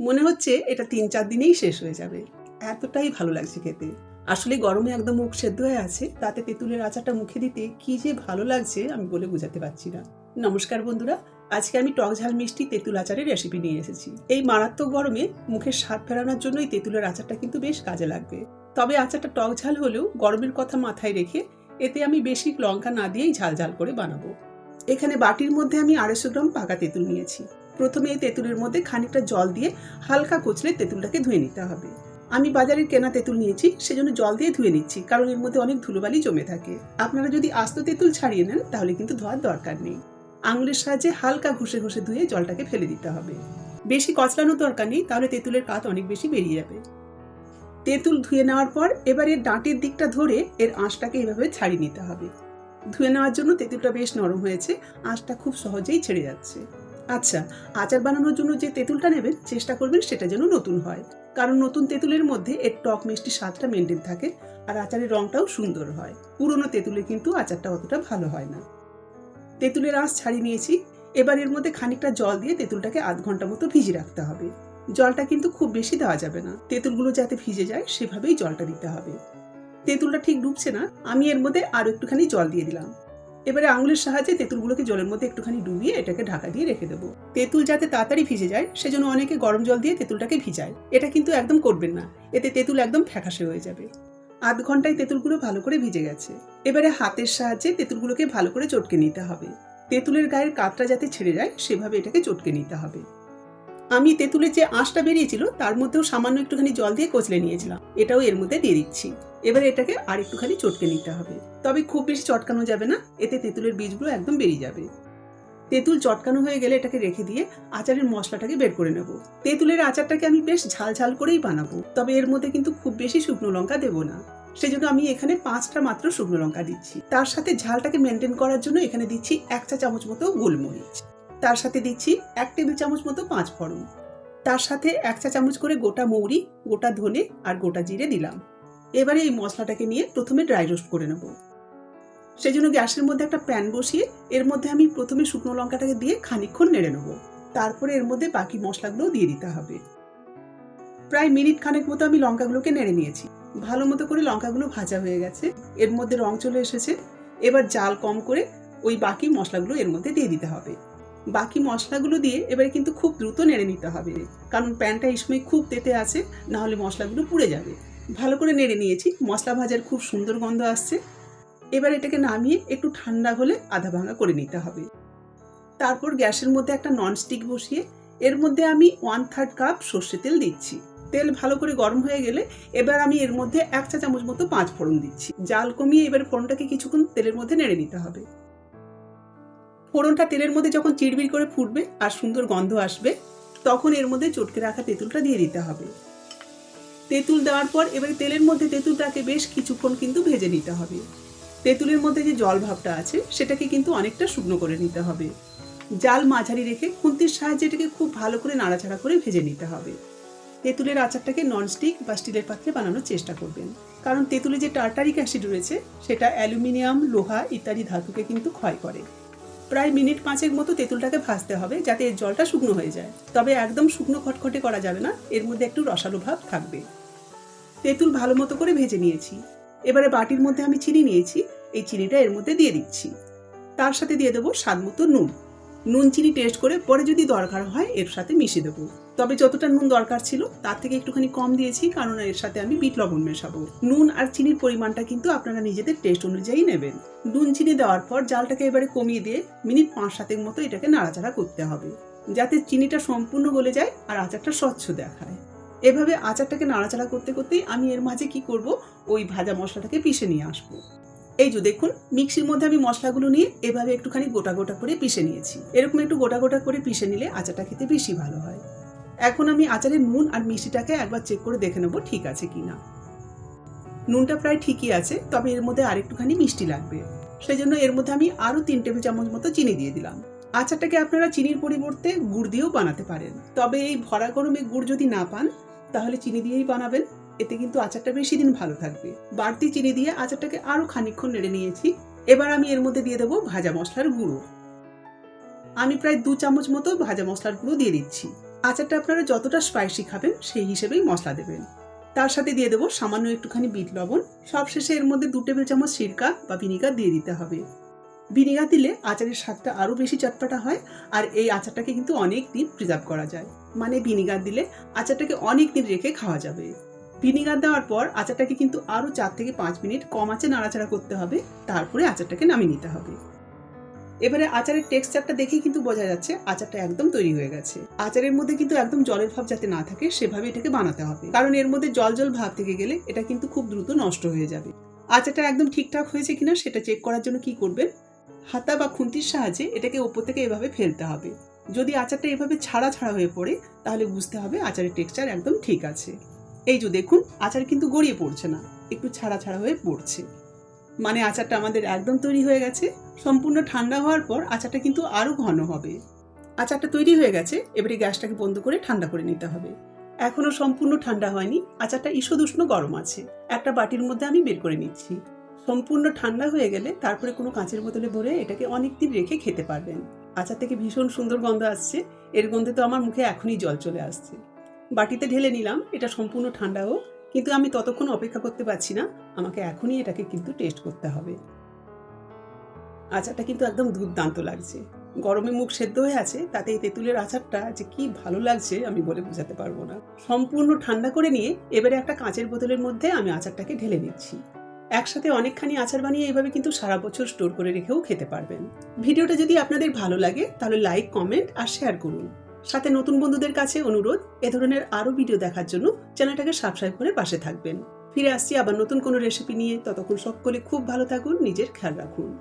মনে হচ্ছে এটা তিন চার দিনেই শেষ হয়ে যাবে। এতটাই ভালো লাগছে খেতে। আসলে গরমে একদম মুখ সেদ্ধ হয়ে আছে, তাতে তেঁতুলের আচারটা মুখে দিতে কি যে ভালো লাগছে আমি বলে বোঝাতে পারছি না। নমস্কার বন্ধুরা, আজকে আমি টক ঝাল মিষ্টি তেঁতুল আচারের রেসিপি নিয়ে এসেছি। এই মারাত্মক গরমে মুখের স্বাদ ফেরানোর জন্যই তেঁতুলের আচারটা কিন্তু বেশ কাজে লাগবে। তবে আচারটা টক ঝাল হলেও গরমের কথা মাথায় রেখে এতে আমি বেশি লঙ্কা না দিয়েই ঝাল ঝাল করে বানাবো। এখানে বাটির মধ্যে আমি আড়াইশো গ্রাম পাকা তেঁতুল নিয়েছি। প্রথমে এই তেঁতুলের মধ্যে খানিকটা জল দিয়ে হালকা কুচলে তেঁতুলটাকে ধুয়ে নিতে হবে। আমি বাজারের কেনা তেঁতুল নিয়েছি, সেজন্য জল দিয়ে ধুয়ে নিচ্ছি, কারণ এর মধ্যে অনেক ধুলোবালি জমে থাকে। আপনারা যদি আস্ত তেঁতুল ছাড়িয়ে নেন, তাহলে কিন্তু ধোয়ার দরকার নেই। আঙুলের সাহায্যে হালকা ঘষে ঘষে ধুয়ে জলটাকে ফেলে দিতে হবে। বেশি কচলানোর দরকার নেই, তাহলে তেঁতুলের কাত অনেক বেশি বেরিয়ে যাবে। তেঁতুল ধুয়ে নেওয়ার পর, এবার এর ডাঁটের দিকটা ধরে এর আঁশটাকে এভাবে ছাড়িয়ে নিতে হবে। ধুয়ে নেওয়ার জন্য তেঁতুলটা বেশ নরম হয়েছে। আঁশটা খুব সহজেই ছেড়ে যাচ্ছে। আচ্ছা আচার বানানোর জন্য যে তেঁতুলটা নেবেন, চেষ্টা করবেন সেটা যেন নতুন হয়। কারণ নতুন তেঁতুলের মধ্যে এর টক মিষ্টি স্বাদটা মেনটেন থাকে আর আচারের রংটাও সুন্দর হয়। পুরনো তেঁতুলে কিন্তু আচারটা অতটা ভালো হয় না। তেঁতুলের আঁশ ছাড়িয়ে নিয়েছি। এবার এর মধ্যে খানিকটা জল দিয়ে তেঁতুলটাকে আধ ঘণ্টা মতো ভিজিয়ে রাখতে হবে। জলটা কিন্তু খুব বেশি দেওয়া যাবে না। তেঁতুলগুলো যাতে ভিজে যায়, সেভাবেই জলটা দিতে হবে। তেঁতুলটা ঠিক ডুবছে না, আমি এর মধ্যে আরও একটুখানি জল দিয়ে দিলাম। এবারে আঙুলের সাহায্যে তেঁতুলগুলোকে জলের মধ্যে একটুখানি ডুবিয়ে এটাকে ঢাকা দিয়ে রেখে দেবো। তেঁতুল যাতে তাড়াতাড়ি ভিজে যায়, সেজন্য অনেকে গরম জল দিয়ে তেঁতুলটাকে ভিজায়। এটা কিন্তু একদম করবেন না, এতে তেঁতুল একদম ফ্যাকাশে হয়ে যাবে। আধ ঘন্টায় তেঁতুলগুলো ভালো করে ভিজে গেছে। এবারে হাতের সাহায্যে তেঁতুলগুলোকে ভালো করে চটকে নিতে হবে। তেঁতুলের গায়ের কাতটা যাতে ছেড়ে যায়, সেভাবে এটাকে চটকে নিতে হবে। আমি তেঁতুলের যে আঁশটা বেরিয়েছিল, তার মধ্যেও সামান্য একটুখানি জল দিয়ে কচলে নিয়েছিলাম। এটাও এর মধ্যে দিয়ে দিচ্ছি। এবার এটাকে আর একটুখানি চটকে নিতে হবে। তবে খুব বেশি চটকানো যাবে না, এতে তেঁতুলের বীজগুলো একদম বেরিয়ে যাবে। তেঁতুল চটকানো হয়ে গেলে এটাকে রেখে দিয়ে আচারের মশলাটাকে বের করে নেব। তেঁতুলের আচারটাকে আমি বেশ ঝাল ঝাল করেই বানাবো, তবে এর মধ্যে কিন্তু খুব বেশি শুকনো লঙ্কা দেবো না। সেজন্য আমি এখানে পাঁচটা মাত্র শুকনো লঙ্কা দিচ্ছি। তার সাথে ঝালটাকে মেনটেন করার জন্য এখানে দিচ্ছি এক চা চামচ মতো গোলমরিচ। তার সাথে দিচ্ছি এক টেবিল চামচ মতো পাঁচ ফোড়ন। তার সাথে এক চা চামচ করে গোটা মৌরি, গোটা ধনে আর গোটা জিরে দিলাম। এবারে এই মশলাটাকে নিয়ে প্রথমে ড্রাই রোস্ট করে নেব। সেই জন্য গ্যাসের মধ্যে একটা প্যান বসিয়ে এর মধ্যে আমি প্রথমে শুকনো লঙ্কাটাকে দিয়ে খানিকক্ষণ নেড়ে নেব। তারপরে এর মধ্যে বাকি মশলাগুলো দিয়ে দিতে হবে। প্রায় মিনিট খানেক মতো আমি লঙ্কাগুলোকে নেড়ে নিয়েছি। ভালো মতো করে লঙ্কাগুলো ভাজা হয়ে গেছে। এর মধ্যে রং চলে এসেছে। এবার জাল কম করে ওই বাকি মশলাগুলো এর মধ্যে দিয়ে দিতে হবে। বাকি মশলাগুলো দিয়ে এবারে কিন্তু খুব দ্রুত নেড়ে নিতে হবে। কারণ প্যানটা এই সময় খুব তেতে আছে না হলে মশলাগুলো পুড়ে যাবে। ভালো করে নেড়ে নিয়েছি, মশলা ভাজার খুব সুন্দর গন্ধ আসছে। এবার এটাকে নামিয়ে একটু ঠান্ডা হলে আধা ভাঙা করে নিতে হবে। তারপর গ্যাসের মধ্যে একটা ননস্টিক বসিয়ে এর মধ্যে আমি ওয়ান থার্ড কাপ সর্ষে তেল দিচ্ছি। তেল ভালো করে গরম হয়ে গেলে এবার আমি এর মধ্যে এক চা চামচ মতো পাঁচ ফোড়ন দিচ্ছি। জাল কমিয়ে এবার ফোড়নটাকে কিছুক্ষণ তেলের মধ্যে নেড়ে নিতে হবে। ফোড়নটা তেলের মধ্যে যখন চিড়বিড় করে ফুটবে আর সুন্দর গন্ধ আসবে, তখন এর মধ্যে চটকে রাখা তেঁতুলটা দিয়ে দিতে হবে। তেঁতুল দেওয়ার পর এবারে তেলের মধ্যে তেঁতুলটাকে বেশ কিছুক্ষণ কিন্তু ভেজে নিতে হবে। তেঁতুলের মধ্যে যে জল ভাবটা আছে, সেটাকে কিন্তু অনেকটা শুকনো করে নিতে হবে। জাল মাঝারি রেখে খুন্তির সাহায্যে এটাকে খুব ভালো করে নাড়াচাড়া করে ভেজে নিতে হবে। তেঁতুলের আচারটাকে ননস্টিক বা স্টিলের পাত্রে বানানোর চেষ্টা করবেন। কারণ তেঁতুলে যে টার্টারিক অ্যাসিড রয়েছে, সেটা অ্যালুমিনিয়াম, লোহা ইত্যাদি ধাতুকে কিন্তু ক্ষয় করে। প্রায় মিনিট পাঁচেক মতো তেঁতুলটাকে ভাজতে হবে যাতে এর জলটা শুকনো হয়ে যায়। তবে একদম শুকনো খটখটে করা যাবে না, এর মধ্যে একটু রসালো ভাব থাকবে। তেঁতুল ভালো মতো করে ভেজে নিয়েছি। এবারে বাটির মধ্যে আমি চিনি নিয়েছি, এই চিনিটা এর মধ্যে দিয়ে দিচ্ছি। তার সাথে দিয়ে দেবো স্বাদ মতো নুন। নুন চিনি টেস্ট করে পরে যদি দরকার হয় এর সাথে মিশিয়ে দেবো। তবে যতটা নুন দরকার ছিল, তার থেকে একটুখানি কম দিয়েছি, কারণ এর সাথে আমি বিট লবণ মেশাবো। নুন আর চিনির পরিমাণটা কিন্তু আপনারা নিজেদের টেস্ট অনুযায়ী নেবেন। নুন চিনি দেওয়ার পর জালটাকে এবারে কমিয়ে দিয়ে মিনিট পাঁচ সাতের মতো এটাকে নাড়াচাড়া করতে হবে, যাতে চিনিটা সম্পূর্ণ গলে যায় আর আচারটা স্বচ্ছ দেখায়। এভাবে আচারটাকে নাড়াচাড়া করতে করতেই আমি এর মাঝে কি করব? ওই ভাজা মশলাটাকে পিষে নিয়ে আসব। এই যে দেখুন, মিক্সির মধ্যে আমি মশলাগুলো নিয়ে এভাবে একটুখানি গোটা গোটা করে পিষে নিয়েছি। এরকম একটু গোটা গোটা করে পিষে নিলে আচারটা খেতে বেশি ভালো হয়। এখন আমি আচারের নুন আর মিষ্টিটাকে একবার চেক করে দেখে নেব ঠিক আছে কি না। নুনটা প্রায় ঠিকই আছে, তবে এর মধ্যে আরেকটুখানি মিষ্টি লাগবে। সেই জন্য এর মধ্যে আমি আরও তিন টেবিল চামচ মতো চিনি দিয়ে দিলাম। আচারটাকে আপনারা চিনির পরিবর্তে গুড় দিয়েও বানাতে পারেন। তবে এই ভরা গরমে গুড় যদি না পান, তাহলে চিনি দিয়েই বানাবেন। এতে কিন্তু আচারটা বেশি দিন ভালো থাকবে। বাড়তি চিনি দিয়ে আচারটাকে আরও খানিকক্ষণ নেড়ে নিয়েছি। এবার আমি এর মধ্যে দিয়ে দেবো ভাজা মশলার গুঁড়ো। আমি প্রায় দু চামচ মতো ভাজা মশলার গুঁড়ো দিয়ে দিচ্ছি। আচারটা আপনারা যতটা স্পাইসি খাবেন, সেই হিসেবেই মশলা দেবেন। তার সাথে দিয়ে দেবো সামান্য একটুখানি বিট লবণ। সবশেষে এর মধ্যে দু টেবিল চামচ সিরকা বা ভিনিগার দিয়ে দিতে হবে। ভিনিগার দিলে আচারের স্বাদটা আরও বেশি চটপাটা হয় আর এই আচারটাকে কিন্তু অনেক দিন প্রিজার্ভ করা যায়। মানে ভিনিগার দিলে আচারটাকে অনেক দিন রেখে খাওয়া যাবে। ভিনিগার দেওয়ার পর আচারটাকে কিন্তু আরও চার থেকে পাঁচ মিনিট কম আঁচে নাড়াচাড়া করতে হবে। তারপরে আচারটাকে নামিয়ে নিতে হবে। এবারে আচারের টেক্সচারটা দেখেই কিন্তু বোঝা যাচ্ছে আচারটা একদম তৈরি হয়ে গেছে। আচারের মধ্যে কিন্তু একদম জলের ভাব যাতে না থাকে সেভাবে এটাকে বানাতে হবে। কারণ এর মধ্যে জল জল ভাব থেকে গেলে এটা কিন্তু খুব দ্রুত নষ্ট হয়ে যাবে। আচারটা একদম ঠিকঠাক হয়েছে কিনা সেটা চেক করার জন্য কি করবেন? হাতা বা খুন্তির সাহায্যে এটাকে ওপর থেকে এভাবে ফেলতে হবে। যদি আচারটা এভাবে ছাড়া ছাড়া হয়ে পড়ে, তাহলে বুঝতে হবে আচারের টেক্সচার একদম ঠিক আছে। এই যে দেখুন, আচার কিন্তু গড়িয়ে পড়ছে না, একটু ছাড়া ছাড়া হয়ে পড়ছে। মানে আচারটা আমাদের একদম তৈরি হয়ে গেছে, সম্পূর্ণ ঠান্ডা হওয়ার পর আচারটা কিন্তু আরও ঘন হবে। আচারটা তৈরি হয়ে গেছে, এবারে গ্যাসটাকে বন্ধ করে ঠান্ডা করে নিতে হবে। এখনও সম্পূর্ণ ঠান্ডা হয়নি, আচারটা ঈষদ উষ্ণ গরম আছে। একটা বাটির মধ্যে আমি বের করে নিচ্ছি। সম্পূর্ণ ঠান্ডা হয়ে গেলে তারপরে কোনো কাঁচের বোতলে ভরে এটাকে অনেক দিন রেখে খেতে পারবেন। আচার থেকে ভীষণ সুন্দর গন্ধ আসছে, এর গন্ধে তো আমার মুখে এখনই জল চলে আসছে। বাটিতে ঢেলে নিলাম, এটা সম্পূর্ণ ঠান্ডা হোক, কিন্তু আমি ততক্ষণ অপেক্ষা করতে পারছি না, আমাকে এখনই এটাকে কিন্তু টেস্ট করতে হবে। আচারটা কিন্তু একদম দুর্দান্ত লাগছে। গরমে মুখ সেদ্ধ হয়ে আছে, তাতে এই তেঁতুলের আচারটা যে কি ভালো লাগছে আমি বলে বোঝাতে পারব না। সম্পূর্ণ ঠান্ডা করে নিয়ে এবারে একটা কাঁচের বোতলের মধ্যে আমি আচারটাকে ঢেলে নিচ্ছি। একসাথে অনেকখানি আচার বানিয়ে এইভাবে কিন্তু সারা বছর স্টোর করে রেখেও খেতে পারবেন। ভিডিওটা যদি আপনাদের ভালো লাগে, তাহলে লাইক, কমেন্ট আর শেয়ার করুন। সাথে নতুন বন্ধুদের কাছে অনুরোধ, এ ধরনের আরও ভিডিও দেখার জন্য চ্যানেলটাকে সাবস্ক্রাইব করে পাশে থাকবেন। ফিরে আসছি আবার নতুন কোনো রেসিপি নিয়ে। ততক্ষণ সকলে খুব ভালো থাকুন, নিজের খেয়াল রাখুন।